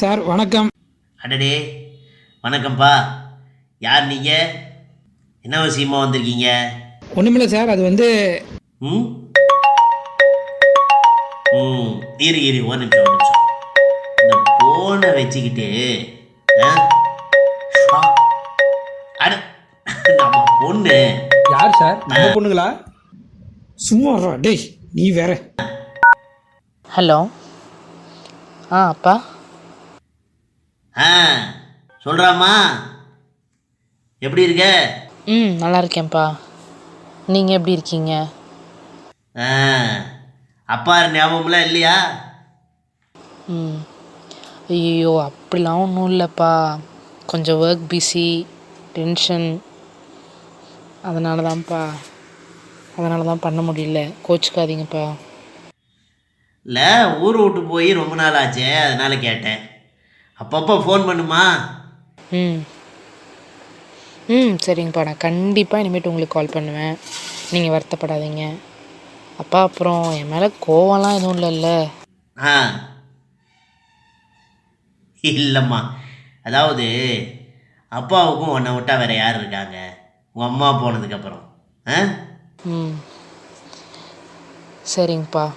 Sir வணக்கம். அடடே வணக்கம்ப்பா. யார் நீங்கள் என்ன விஷயமா வந்திருக்கீங்க? ஒன்றுமில்ல சார் அது வந்து ம்? ம் இரு இரு ஒரு நிமிஷம் ஒரு நிமிஷம். இந்த ஃபோனை வச்சுக்கிட்டு ஆ? ஆ, அட நம்ம பொண்ணு. யார் சார்? நம்ம பொண்ணுங்களா? சும்மா வர்றா, டேய் நீ வேற. ஹலோ. ஆ அப்பா. ஆ சொல்கிறாம்மா எப்படி இருக்க? ம் நல்லா இருக்கேன்ப்பா. நீங்கள் எப்படி இருக்கீங்க? ஆ அப்பா ஞாபகம்லாம் இல்லையா? ம். ஐயோ அப்படிலாம் ஒன்றும் இல்லைப்பா. கொஞ்சம் ஒர்க் பிஸி டென்ஷன் அதனால தான்ப்பா அதனால தான் பண்ண முடியல. கோச்சுக்காதீங்கப்பா. இல்லை ஊர் விட்டு போய் ரொம்ப நாள் ஆச்சே அதனால கேட்டேன். அப்பப்போ ஃபோன் பண்ணுமா? ம். ம் சரிங்கப்பா. நான் கண்டிப்பாக இனிமேட்டு உங்களுக்கு கால் பண்ணுவேன். நீங்கள் வருத்தப்படாதீங்க. அப்பா அப்புறம் என் மேலே கோவம்லாம் எதுவும் இல்லைல்ல? ஆ. இல்லைம்மா. அதாவது அப்பாவுக்கும் உன்னை விட்டா வேற யார் இருக்காங்க? உன் அம்மா போனதுக்கப்புறம். ஆ? ம். சரிங்கப்பா.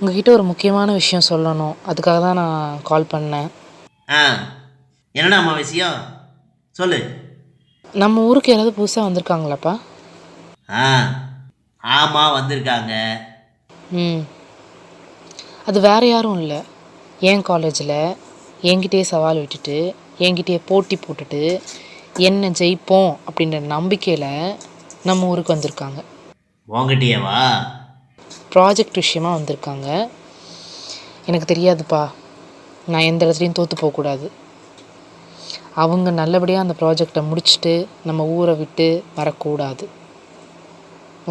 உங்ககிட்ட ஒரு முக்கியமான விஷயம் சொல்லணும். அதுக்காக தான் நான் கால் பண்ணேன். ஆ என்னடா அம்மா விஷயம்? சொல்லு. நம்ம ஊருக்கு யாராவது புதுசாக வந்திருக்காங்களாப்பா? ஆ ஆமாம் வந்திருக்காங்க. ம். அது வேறு யாரும் இல்லை. என் காலேஜில் என்கிட்டயே சவால் விட்டுட்டு என்கிட்டயே போட்டி போட்டுட்டு என்ன ஜெயிப்போம் அப்படின்ற நம்பிக்கையில் நம்ம ஊருக்கு வந்திருக்காங்க. உங்ககிட்டயேவா? ப்ராஜெக்ட் விஷயமா வந்திருக்காங்க. எனக்கு தெரியாதுப்பா. நான் எந்த இடத்துலையும் தோற்று போகக்கூடாது. அவங்க நல்லபடியாக அந்த ப்ராஜெக்டை முடிச்சுட்டு நம்ம ஊரை விட்டு வரக்கூடாது.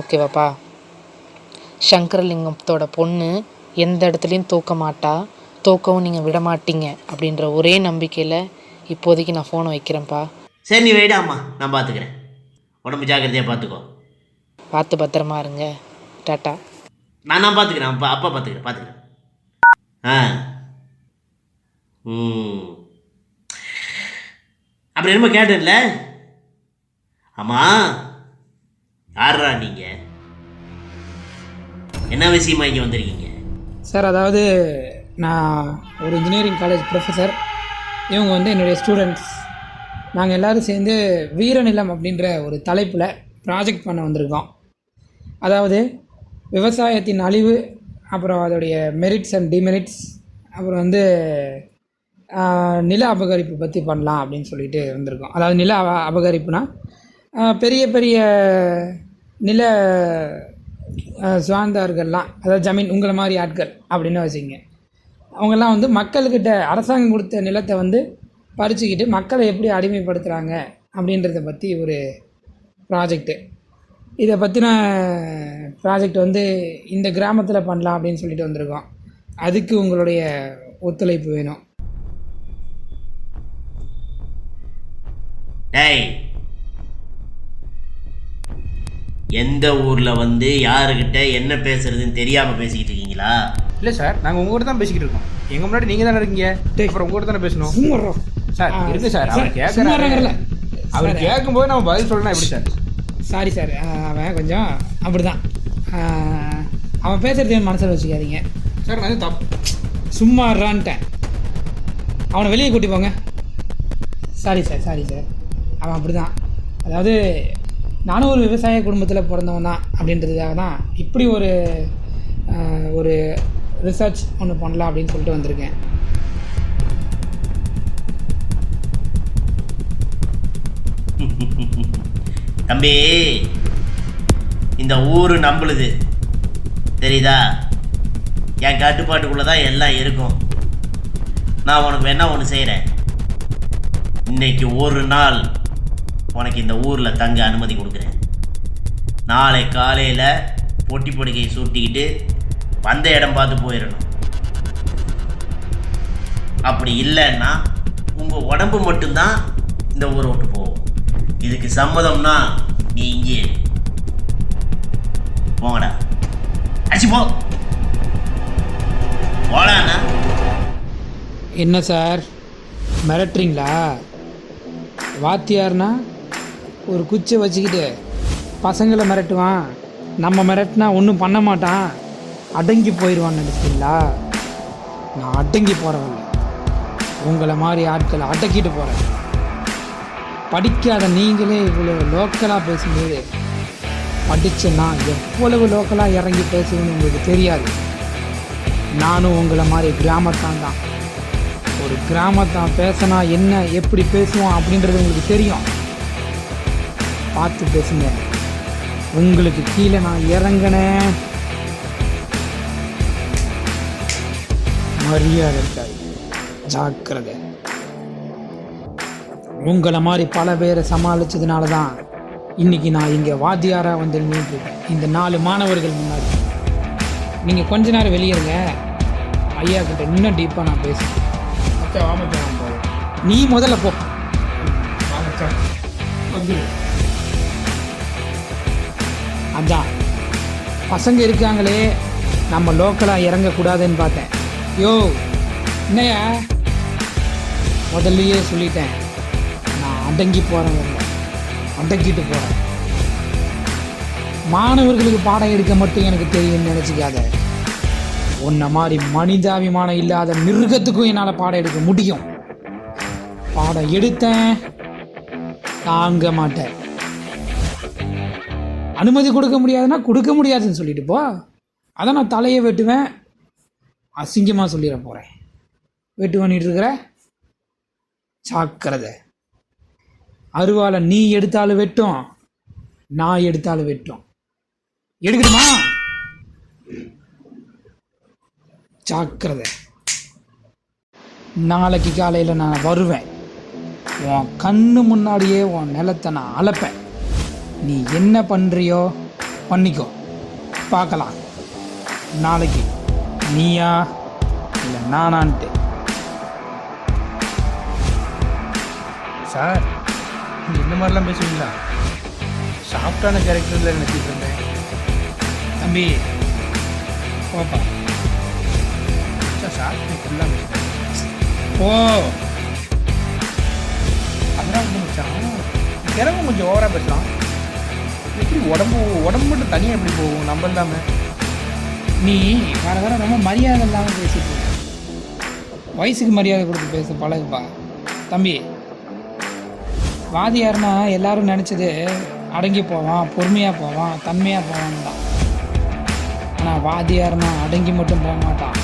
ஓகேவாப்பா? சங்கரலிங்கத்தோட பொண்ணு எந்த இடத்துலையும் தோக்க மாட்டா. தோக்கவும் நீங்கள் விட மாட்டீங்க அப்படின்ற ஒரே நம்பிக்கையில் இப்போதைக்கு நான் ஃபோனை வைக்கிறேன்ப்பா. சரி நீ வைடா அம்மா நான் பார்த்துக்கிறேன் உடம்பு ஜாக்கிரதையாக பார்த்துக்கோ பார்த்து பத்திரமா இருங்க. டாட்டா. நான் நான் பார்த்துக்கிறேன் அப்பா அப்பா பார்த்துக்கிறேன் பார்த்துக்கிறேன் ஆ. ம். அப்புறம் என்னமோ கேட்டேன்ல? ஆமாம் யாரா நீங்கள் என்ன விஷயமா இங்கே வந்திருக்கீங்க? சார் அதாவது நான் ஒரு இன்ஜினியரிங் காலேஜ் ப்ரொஃபஸர் இவங்க வந்து என்னுடைய ஸ்டூடெண்ட்ஸ் நாங்கள் எல்லோரும் சேர்ந்து வீரநிலம் அப்படின்ற ஒரு தலைப்பில் ப்ராஜெக்ட் பண்ண வந்திருக்கோம். அதாவது விவசாயத்தின் அழிவு அப்புறம் அதோடைய மெரிட்ஸ் அண்ட் டிமெரிட்ஸ் அப்புறம் வந்து நில அபகரிப்பு பற்றி பண்ணலாம் அப்படின்னு சொல்லிட்டு வந்திருக்கோம். அதாவது நில அபகரிப்புனா பெரிய பெரிய நில சுவாந்தார்கள்லாம் அதாவது ஜமீன் உங்களை மாதிரி ஆட்கள் அப்படின்னு வச்சுங்க அவங்கெல்லாம் வந்து மக்கள்கிட்ட அரசாங்கம் கொடுத்த நிலத்தை வந்து பறிச்சுக்கிட்டு மக்களை எப்படி அடிமைப்படுத்துகிறாங்க அப்படின்றத பற்றி ஒரு ப்ராஜெக்ட்டு இதை பற்றின ப்ராஜெக்ட் வந்து இந்த கிராமத்தில் பண்ணலாம் அப்படின்னு சொல்லிட்டு வந்திருக்கோம். அதுக்கு உங்களுடைய ஒத்துழைப்பு வேணும். டேய் எந்த ஊரில் வந்து யாருக்கிட்ட என்ன பேசுறதுன்னு தெரியாமல் பேசிக்கிட்டு இருக்கீங்களா? இல்லை சார் நாங்கள் உங்க கூட தான் பேசிக்கிட்டு இருக்கோம். எங்க முன்னாடி நீங்க தானே இருக்கீங்க? அப்புறம் உங்க கூட தானே பேசணும். சார் இருக்கு சார் அவர் கேட்கறாரு. அவர் கேட்கும்போது நம்ம பதில் சொல்லணும் எப்படி சார்? சாரி சார் அவன் கொஞ்சம் அப்படி தான் அவன் பேசுகிறது மனசில் வச்சுக்காதீங்க. சார் நான் தப்பு சும்மா இருறான்ட்டேன். அவனை வெளியே கூட்டி போங்க. சாரி சார் சாரி சார் அவன் அப்படி தான் அதாவது நானும் ஒரு விவசாய குடும்பத்தில் பிறந்தவன் தான் அப்படின்றதுக்காக தான் இப்படி ஒரு ஒரு ரிசர்ச் ஒன்று பண்ணலாம் அப்படின்னு சொல்லிட்டு வந்திருக்கேன். தம்பி இந்த ஊர் நம்பளுது. தெரியுதா? என் கட்டுப்பாட்டுக்குள்ளே தான் எல்லாம் இருக்கும். நான் உனக்கு வேணா ஒன்று செய்கிறேன் இன்னைக்கு ஒரு நாள் உனக்கு இந்த ஊரில் தங்க அனுமதி கொடுக்குறேன். நாளை காலையில் பொட்டி பொடிக்கை சுட்டிக்கிட்டு வந்த இடம் பார்த்து போயிடணும். அப்படி இல்லைன்னா உங்கள் உடம்பு மட்டும்தான் இந்த ஊரை விட்டு போகும். இதுக்கு சம்மதம்னா நீ இங்கே போங்கடா. அடிச்சு போ. போடாண்ணா என்ன சார்? மிரட்டுறீங்களா? வாத்தியார்னா ஒரு குச்சை வச்சுக்கிட்டு பசங்களை மிரட்டுவான். நம்ம மிரட்டினா ஒன்றும் பண்ண மாட்டான். அடங்கி போயிடுவான்னு நினைச்சிங்களா நான் அடங்கி போகிறவல்ல உங்களை மாதிரி ஆட்களை அடக்கிட்டு போகிறேன் படிக்காத நீங்களே இவ்வளோ லோக்கலாக பேசும்போது படித்தேன்னா எவ்வளவு லோக்கலாக இறங்கி பேசுவேன்னு உங்களுக்கு தெரியாது. நானும் உங்களை மாதிரி கிராமத்தான் தான். ஒரு கிராமத்தான் பேசினா என்ன எப்படி பேசுவோம் அப்படின்றது உங்களுக்கு தெரியும். பார்த்து பேசுங்க. உங்களுக்கு கீழே நான் இறங்கினேன் மரியாதை இருக்காது. ஜாக்கிரதை. உங்களை மாதிரி பல பேரை சமாளிச்சதுனால தான் இன்னைக்கு நான் இங்கே வாத்தியாராக வந்து நின்றுருக்கேன் இந்த நாலு மாணவர்கள் முன்னாடி. நீங்கள் கொஞ்ச நேரம் வெளியேறுங்க ஐயா கிட்ட இன்னும் டீப்பாக நான் பேசுகிறேன் மச்சான் வா போவோம். நீ முதல்ல போ. அதான். பசங்க இருக்காங்களே. நம்ம லோக்கலாக இறங்கக்கூடாதுன்னு பார்த்தேன். யோ என்னையா முதல்லயே சொல்லிட்டேன். அடங்கி போகிறவங்க அடங்கிட்டு போகிறேன் மாணவர்களுக்கு பாடம் எடுக்க மட்டும் எனக்கு தெரியும்னு நினச்சிக்காத. உன்னை மாதிரி மனிதாபிமானம் இல்லாத மிருகத்துக்கும் என்னால் பாடம் எடுக்க முடியும். பாடம் எடுத்தேன். தாங்க மாட்டேன். அனுமதி கொடுக்க முடியாதுன்னா கொடுக்க முடியாதுன்னு சொல்லிட்டு போ. அதை நான் தலையை வெட்டுவேன். அசிங்கமாக சொல்லிட போகிறேன் வெட்டு பண்ணிட்டு இருக்கிற? ஜாக்கிரதை அருவாலை நீ எடுத்தாலும் வெட்டும் நான் எடுத்தாலும் வெட்டும். எடுக்கணுமா ஜாக்கிரதை. நாளைக்கு காலையில் நான் வருவேன். உன் கண்ணு முன்னாடியே உன் நிலத்தை நான் அளப்பேன் நீ என்ன பண்ணுறியோ பண்ணிக்கோ. பார்க்கலாம். நாளைக்கு நீயா இல்லை நானான்ட்டு? சார். இந்த மாதிரிலாம் பேசுவீங்களா? சாஃப்டான கேரக்டரில் நினச்சிட்டு இருந்தேன் தம்பி போப்பா. சார் சார் ஃபுல்லாக ஓ அதெல்லாம் வந்து மச்சான் கிழமை கொஞ்சம் ஓவராக பேசலாம் எப்படி உடம்பு உடம்பு மட்டும் தனியாக எப்படி போகும்? நம்ம இல்லாமல் நீ வர வர ரொம்ப மரியாதை இல்லாமல் பேசிட்டு வயசுக்கு மரியாதை கொடுத்து பேச பழகுப்பா. தம்பி வாதியார்னா எல்லாரும் நினச்சது அடங்கி போவான் பொறுமையாக போவான் தன்மையாக போவான் தான் ஆனால் வாதியார்னா அடங்கி மட்டும் போக மாட்டான்.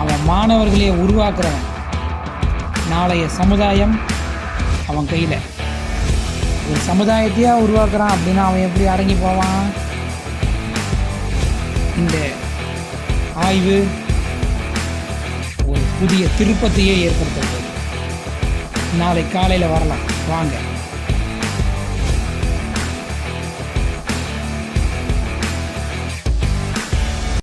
அவன் மாணவர்களையே உருவாக்குறவன். நாளைய சமுதாயம் அவன் கையில். ஒரு சமுதாயத்தையாக உருவாக்குறான் அப்படின்னா அவன் எப்படி அடங்கி போவான்? இந்த ஆய்வு ஒரு புதிய திருப்பத்தையே ஏற்படுத்த நாளை காலையில் வரலாம். Wanda.